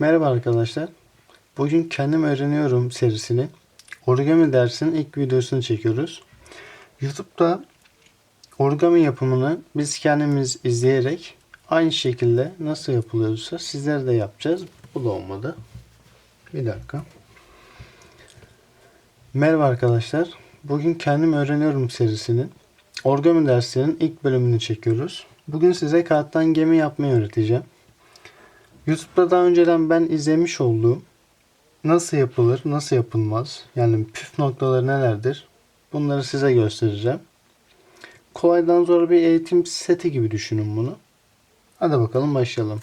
Merhaba arkadaşlar. Bugün kendim öğreniyorum serisini. Origami dersinin ilk videosunu çekiyoruz. YouTube'da origami yapımını biz kendimiz izleyerek aynı şekilde nasıl yapılıyorsa sizler de yapacağız. Bu da olmadı. Bir dakika. Merhaba arkadaşlar. Bugün kendim öğreniyorum serisinin origami dersinin ilk bölümünü çekiyoruz. Bugün size kağıttan gemi yapmayı öğreteceğim. YouTube'da daha önceden ben izlemiş olduğum nasıl yapılır, nasıl yapılmaz, yani püf noktaları nelerdir bunları size göstereceğim. Kolaydan zor bir eğitim seti gibi düşünün bunu. Hadi bakalım başlayalım.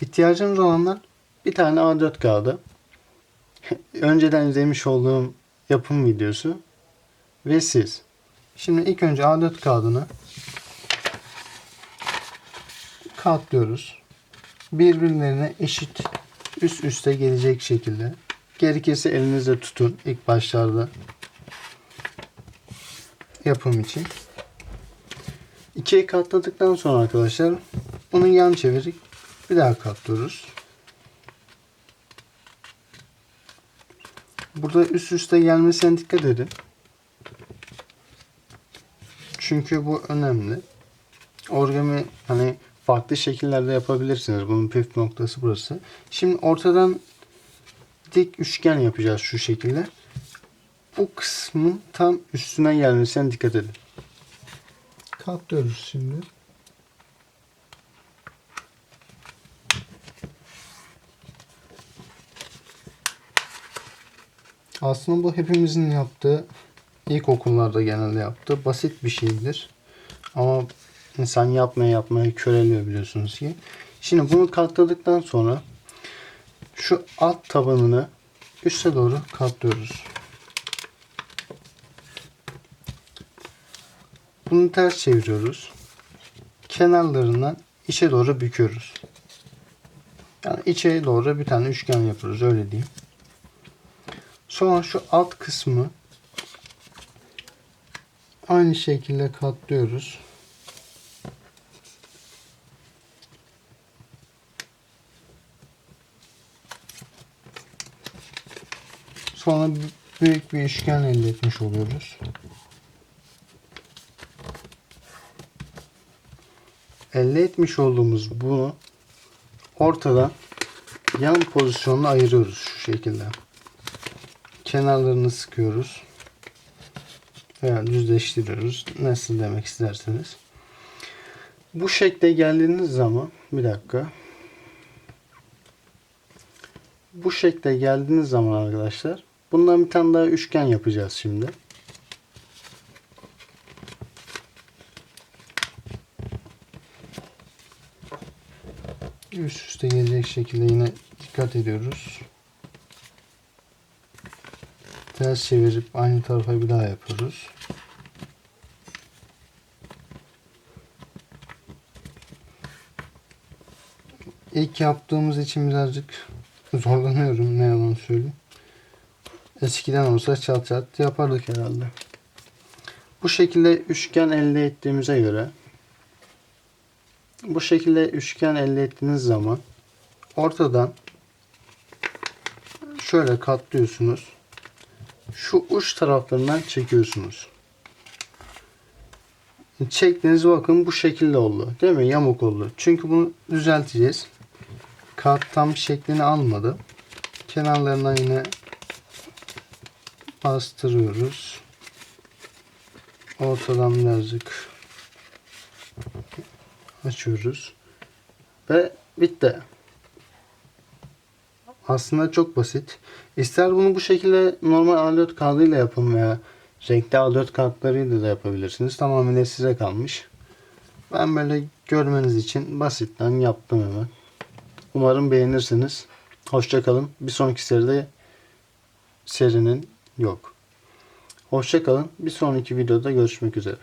İhtiyacınız olanlar bir tane A4 kağıdı, önceden izlemiş olduğum yapım videosu ve siz. Şimdi ilk önce A4 kağıdını katlıyoruz birbirlerine eşit üst üste gelecek şekilde. Gerekirse elinizde tutun ilk başlarda yapım için. İkiye katladıktan sonra arkadaşlar bunu yan çevirip bir daha katlıyoruz. Burada üst üste gelmesine dikkat edin. Çünkü bu önemli. Origami hani farklı şekillerde yapabilirsiniz. Bunun püf noktası burası. Şimdi ortadan dik üçgen yapacağız şu şekilde. Bu kısmın tam üstüne gelmesine dikkat edin. Katlıyoruz şimdi. Aslında bu hepimizin yaptığı, ilkokullarda genelde yaptığı basit bir şeydir. Ama insan yapmaya yapmaya köreliyor biliyorsunuz ki. Şimdi bunu katladıktan sonra şu alt tabanını üste doğru katlıyoruz. Bunu ters çeviriyoruz. Kenarlarından içe doğru büküyoruz. Yani içe doğru bir tane üçgen yapıyoruz öyle diyeyim. Sonra şu alt kısmı aynı şekilde katlıyoruz. Sonra büyük bir üçgen elde etmiş oluyoruz. Elde etmiş olduğumuz bunu ortadan yan pozisyonuna ayırıyoruz şu şekilde. Kenarlarını sıkıyoruz. Veya düzleştiriyoruz. Nasıl demek isterseniz. Bu şekle geldiğiniz zaman bir dakika. Bu şekle geldiğiniz zaman arkadaşlar bundan bir tane daha üçgen yapacağız şimdi. Üst üste gelecek şekilde yine dikkat ediyoruz. Ters çevirip aynı tarafa bir daha yapıyoruz. İlk yaptığımız için birazcık zorlanıyorum ne yalan söyleyeyim. Eskiden olsa çat çat yapardık herhalde. Bu şekilde üçgen elde ettiğimize göre bu şekilde üçgen elde ettiğiniz zaman ortadan şöyle katlıyorsunuz. Şu uç taraflarından çekiyorsunuz. Çektiğiniz bakın bu şekilde oldu. Değil mi? Yamuk oldu. Çünkü bunu düzelteceğiz. Kağıt tam şeklini almadı. Kenarlarına yine bastırıyoruz. Ortadan birazcık açıyoruz. Ve bitti. Aslında çok basit. İster bunu bu şekilde normal A4 kağıdıyla yapın veya renkli A4 kağıtlarıyla da yapabilirsiniz. Tamamen size kalmış. Ben böyle görmeniz için basitten yaptım hemen. Umarım beğenirsiniz. Hoşçakalın. Bir sonraki seride serinin yok. Hoşçakalın. Bir sonraki videoda görüşmek üzere.